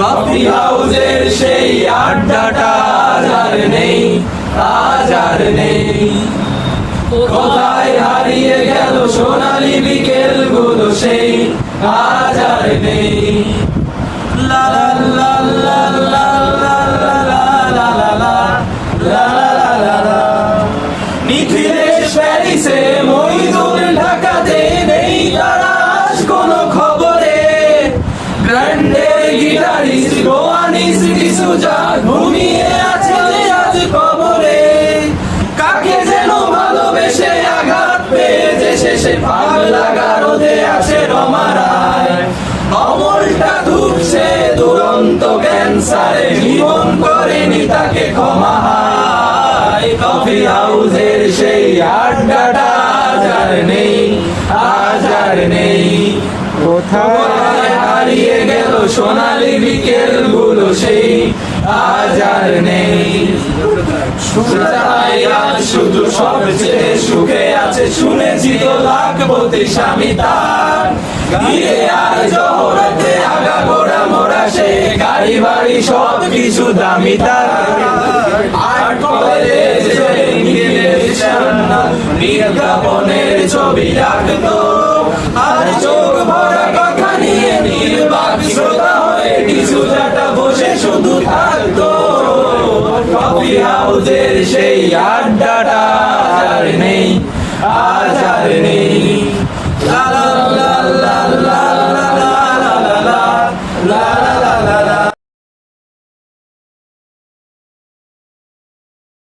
Coffee হাউসের সেই আড্ডাটা আজ নেই আজ নেই। কোথায় হারিয়ে গেল সোনালি বিকেলগুলো সেই, আজ নেই। লা লা কাকে যেন ভালোবেসে আঘাত পেয়েছে শেষে গারদে আছে রমারায় অমলটা ধুকছে দুরন্ত ক্যান্সারে জীবন করেনি তাকে ক্ষমা কফি হাউসের সেই আড্ডাটা আজ নেই আজ নেই কোথায় হারিয়ে আজ আর নেই শুধু সবচেয়ে সুখে আছে, শুনেছি তো লাখপতি স্বামী তার। গিয়ে আর জহরতে আগা গোড়া মোড়া, সে গাড়ি বাড়ি সব কিছু দামি তার। আর কলেজে ছবি আঁকতো আর চোখ কফি হাউসের সেই আড্ডাটা আর নেই আজ আর নেই।